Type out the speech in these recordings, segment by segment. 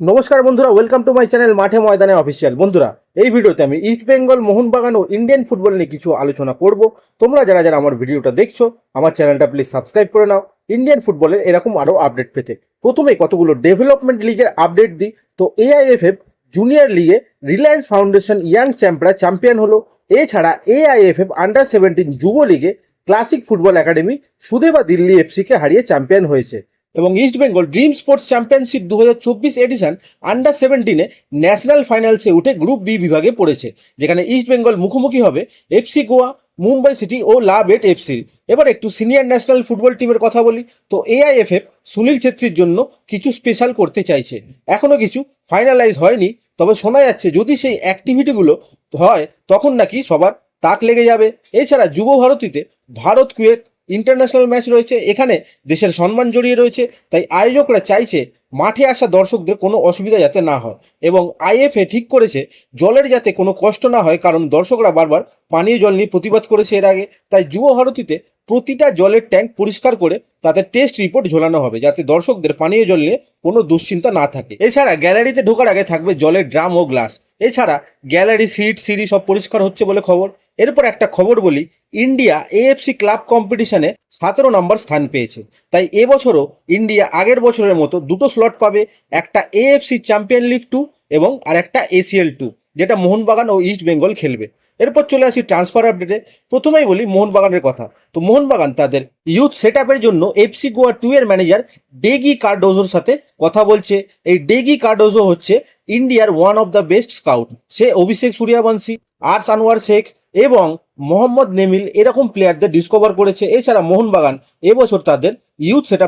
নমস্কার বন্ধুরা welcome to my channel মাঠে ময়দানে অফিসিয়াল বন্ধুরা, এই ভিডিওতে আমি ইস্ট বেঙ্গল মোহনবাগান ও ইন্ডিয়ান ফুটবল নিয়ে কিছু আলোচনা করব। তোমরা যারা যারা আমার ভিডিওটা দেখছ, আমার চ্যানেলটা প্লিজ সাবস্ক্রাইব করে নাও। ইন্ডিয়ান ফুটবলের এরকম আরও আপডেট পেতে। প্রথমে কতগুলো ডেভেলপমেন্ট লিগের আপডেট দিই। তো এআইএফএফ জুনিয়র লিগে রিলায়েন্স ফাউন্ডেশন ইয়াং চ্যাম্পরা চ্যাম্পিয়ন হলো। এছাড়া এআইএফএফ আন্ডার সেভেন্টিন যুব লিগে classic football academy Sudeva Delhi এফসিকে হারিয়ে চ্যাম্পিয়ন হয়েছে। এবং East Bengal dream sports championship দু হাজার চব্বিশ এডিশন আন্ডার সেভেন্টিনে ন্যাশনাল ফাইনালসে উঠে গ্রুপ বি বিভাগে পড়েছে, যেখানে ইস্ট বেঙ্গল মুখোমুখি হবে এফসি গোয়া মুম্বাই সিটি ও লা বেট এফসির এবার একটু সিনিয়র ন্যাশনাল ফুটবল টিমের কথা বলি, তো এআইএফএফ সুনীল ছেত্রীর জন্য কিছু স্পেশাল করতে চাইছে। এখনও কিছু ফাইনালাইজ হয়নি, তবে শোনা যাচ্ছে যদি সেই অ্যাক্টিভিটিগুলো হয়, তখন নাকি সবার তাক লেগে যাবে। এছাড়া যুব ভারতীতে ভারত কুয়েত ইন্টারন্যাশনাল ম্যাচ রয়েছে, এখানে দেশের সম্মান জড়িয়ে রয়েছে, তাই আয়োজকরা চাইছে মাঠে আসা দর্শকদের কোনো অসুবিধা যাতে না হয় এবং আইএফএ ঠিক করেছে জলের যাতে কোনো কষ্ট না হয়, কারণ দর্শকরা বারবার পানীয় জল নিয়ে প্রতিবাদ করেছে এর আগে, তাই যুব ভারতীতে প্রতিটা জলের ট্যাঙ্ক পরিষ্কার করে তাতে টেস্ট রিপোর্ট ঝোলানো হবে, যাতে দর্শকদের পানীয় জল নিয়ে কোনো দুশ্চিন্তা না থাকে। এছাড়া গ্যালারিতে ঢোকার আগে থাকবে জলের ড্রাম ও গ্লাস। এছাড়া গ্যালারি সিট, সিঁড়ি সব পরিষ্কার হচ্ছে বলে খবর। এরপর একটা খবর বলি, ইন্ডিয়া এএফসি ক্লাব কম্পিটিশনে সতেরো নম্বর স্থান পেয়েছে। তাই এবছরও ইন্ডিয়া আগের বছরের মতো দুটো স্লট পাবে, একটা এএফসি চ্যাম্পিয়ন লিগ টু এবং আর একটা এসিএল টু যেটা মোহনবাগান ও ইস্ট বেঙ্গল খেলবে। এরপর চলে আসি ট্রান্সফার আপডেটে প্রথমেই বলি মোহনবাগানের কথা। তো মোহনবাগান তাদের ইউথ সেট জন্য এফসি গোয়া টু এর ম্যানেজার ডেগি কার্ডোজোর সাথে কথা বলছে। এই ডেগি কার্ডোজো হচ্ছে ইন্ডিয়ার one of the best scout সে অভিষেক সূর্যাবংশী আর সানোয়ার শেখ এবং মোহাম্মদ নেমিল এরকম প্লেয়ারদের ডিসকভার করেছে। এছাড়া মোহনবাগান এবছর তাদের ইউথ সেট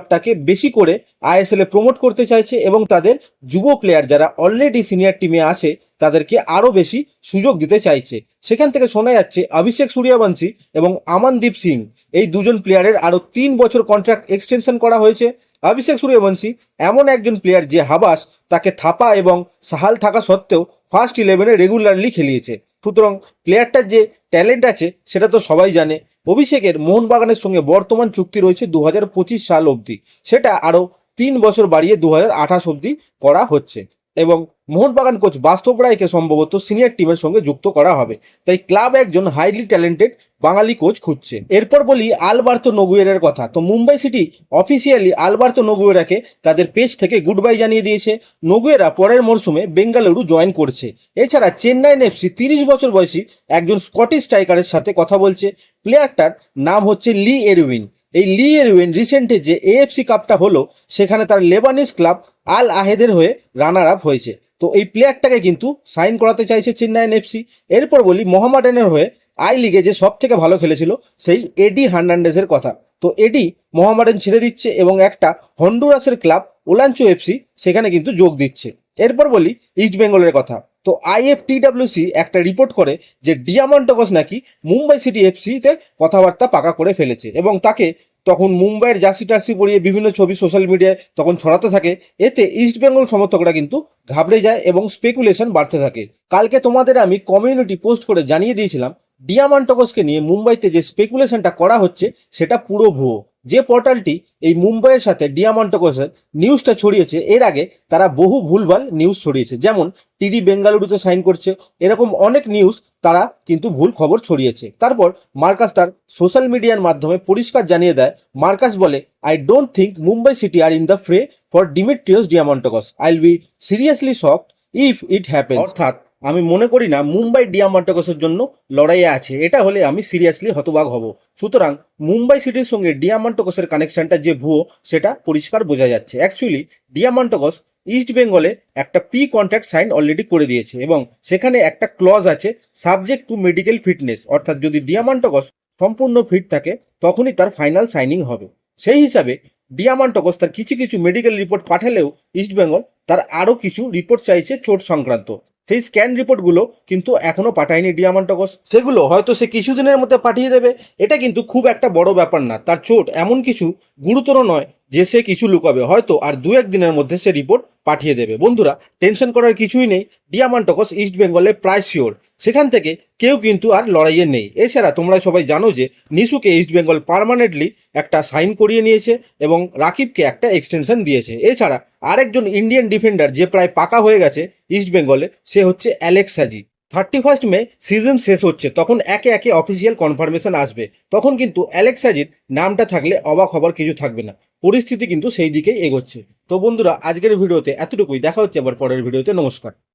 বেশি করে আইএসএল এ প্রমোট করতে চাইছে এবং তাদের যুব প্লেয়ার যারা অলরেডি সিনিয়র টিমে আছে, তাদেরকে আরও বেশি সুযোগ দিতে চাইছে। সেখান থেকে শোনা যাচ্ছে অভিষেক সূর্যবংশী এবং আমানদীপ সিং। এই দুজন প্লেয়ারের আরও তিন বছর কন্ট্রাক্ট এক্সটেনশন করা হয়েছে। অভিষেক সূর্যবংশী এমন একজন প্লেয়ার যে হাবাস তাকে থাপা এবং সাহাল থাকা সত্ত্বেও ফার্স্ট ইলেভেনে রেগুলারলি খেলিয়েছে। সুতরাং প্লেয়ারটার যে ট্যালেন্ট আছে, সেটা তো সবাই জানে। অভিষেকের মোহনবাগানের সঙ্গে বর্তমান চুক্তি রয়েছে দু হাজার পঁচিশ সাল অবধি। সেটা আরও তিন বছর বাড়িয়ে দু হাজার আঠাশ অবধি করা হচ্ছে। এবং মোহনবাগান কোচ বাস্তব রায়কে সম্ভবত সিনিয়র টিমের সঙ্গে যুক্ত করা হবে। তাই ক্লাব একজন হাইলি ট্যালেন্টেড বাঙালি কোচ খুঁজছে। এরপর বলি আলবার্তো নগুয়েরের কথা। তো মুম্বাই সিটি অফিসিয়ালি আলবার্তো নগুয়েরাকে তাদের পেজ থেকে গুড বাই জানিয়ে দিয়েছে। নগুয়েরা পরের মরশুমে বেঙ্গালুরু জয়েন করছে। এছাড়া চেন্নাইন এফসি তিরিশ বছর বয়সী একজন স্কটিশ স্ট্রাইকারের সাথে কথা বলছে। প্লেয়ারটার নাম হচ্ছে লি এরউইন। এই লি এরউইন রিসেন্টে যে এএফসি কাপটা হলো, সেখানে তার লেবানিস ক্লাব আল আহেদের হয়ে রানার আপ হয়েছে। তো এই প্লেয়ারটাকে কিন্তু সাইন করাতে চাইছে চেন্নাইন এফসি এরপর বলি মোহামেডানের হয়ে আই লিগে যে সব থেকে ভালো খেলেছিল, সেই এডি হার্নান্ডেজের কথা। তো এডি মোহামেডান ছেড়ে দিচ্ছে এবং একটা হন্ডুরাসের ক্লাব ওলাঞ্চো এফসি সেখানে কিন্তু যোগ দিচ্ছে। এরপর বলি ইস্ট বেঙ্গলের কথা। তো আইএফটিডাব্লিউসি একটা রিপোর্ট করে যে ডিয়ামন্টগস নাকি মুম্বাই সিটি এফসিতে কথাবার্তা পাকা করে ফেলেছে এবং তাকে তখন মুম্বাইয়ের জার্সি টার্সি পরিয়ে বিভিন্ন ছবি সোশ্যাল মিডিয়ায় তখন ছড়াতে থাকে। এতে ইস্ট বেঙ্গল সমর্থকরা কিন্তু ঘাবড়ে যায় এবং স্পেকুলেশন বাড়তে থাকে। কালকে তোমাদের আমি কমিউনিটি পোস্ট করে জানিয়ে দিয়েছিলাম ডিয়ামান্টকসকে নিয়ে মুম্বাইতে যে স্পেকুলেশনটা করা হচ্ছে, সেটা পুরো ভুয়ো। যে পোর্টালটি এই মুম্বাইয়ের সাথে ডিয়ামান্টকসের নিউজটা ছড়িয়েছে, এর আগে তারা বহু ভুলভাল নিউজ ছড়িয়েছে। যেমন টিডি বেঙ্গালুরুতে সাইন করছে, এরকম অনেক নিউজ তারা কিন্তু ভুল খবর ছড়িয়েছে। তারপর মার্কাস তার সোশ্যাল মিডিয়ার মাধ্যমে পরিষ্কার জানিয়ে দেয় মার্কাস বলে I don't think Mumbai city are in the fray for Dimitrios Diamantakos I will be seriously shocked if it happen অর্থাৎ আমি মনে করি না মুম্বাই ডিয়ামান্টকসের জন্য লড়াইয়ে আছে। এটা হলে আমি সিরিয়াসলি হতবাক হব। সুতরাং মুম্বাই সিটির সঙ্গে ডিয়ামান্টকসের কানেকশনটা যে ভুয়ো, সেটা পরিষ্কার বোঝা যাচ্ছে। অ্যাকচুয়ালি ডিয়ামান্টকস ইস্ট বেঙ্গলে একটা প্রি কন্ট্রাক্ট সাইন অলরেডি করে দিয়েছে এবং সেখানে একটা ক্লজ আছে সাবজেক্ট টু মেডিকেল ফিটনেস অর্থাৎ যদি ডিয়ামান্টকস সম্পূর্ণ ফিট থাকে, তখনই তার ফাইনাল সাইনিং হবে। সেই হিসাবে ডিয়ামান্টকস তার কিছু কিছু মেডিকেল রিপোর্ট পাঠালেও ইস্ট বেঙ্গল তার আরও কিছু রিপোর্ট চাইছে চোট সংক্রান্ত। সেই স্ক্যান রিপোর্টগুলো কিন্তু এখনও পাঠায়নি ডিয়ামান্টকস সেগুলো হয়তো সে কিছুদিনের মধ্যে পাঠিয়ে দেবে। এটা কিন্তু খুব একটা বড় ব্যাপার না। তার চোট এমন কিছু গুরুতর নয় যে সে কিছু লুকাবে, হয়তো আর দু এক দিনের মধ্যে সে রিপোর্ট পাঠিয়ে দেবে। বন্ধুরা টেনশন করার কিছুই নেই। ডিয়ামান্টকস ইস্ট বেঙ্গলে প্রায় শিওর সেখান থেকে কেউ কিন্তু আর লড়াইয়ে নেই। এছাড়া তোমরা সবাই জানো যে নিশুকে ইস্ট বেঙ্গল পার্মানেন্টলি একটা সাইন করিয়ে নিয়েছে এবং রাকিবকে একটা এক্সটেনশন দিয়েছে। এছাড়া আরেকজন ইন্ডিয়ান ডিফেন্ডার যে প্রায় পাকা হয়ে গেছে ইস্ট বেঙ্গলে সে হচ্ছে অ্যালেক্স সাজি থার্টি ফার্স্ট মে সিজন শেষ হচ্ছে, তখন একে একে অফিসিয়াল কনফার্মেশন আসবে। তখন কিন্তু অ্যালেক্স সাজির নামটা থাকলে অবাক হবার কিছু থাকবে না। পরিস্থিতি কিন্তু সেই দিকেই এগোচ্ছে। তো বন্ধুরা, আজকের ভিডিওতে এতটুকুই। দেখা হচ্ছে আবার পরের ভিডিওতে। নমস্কার।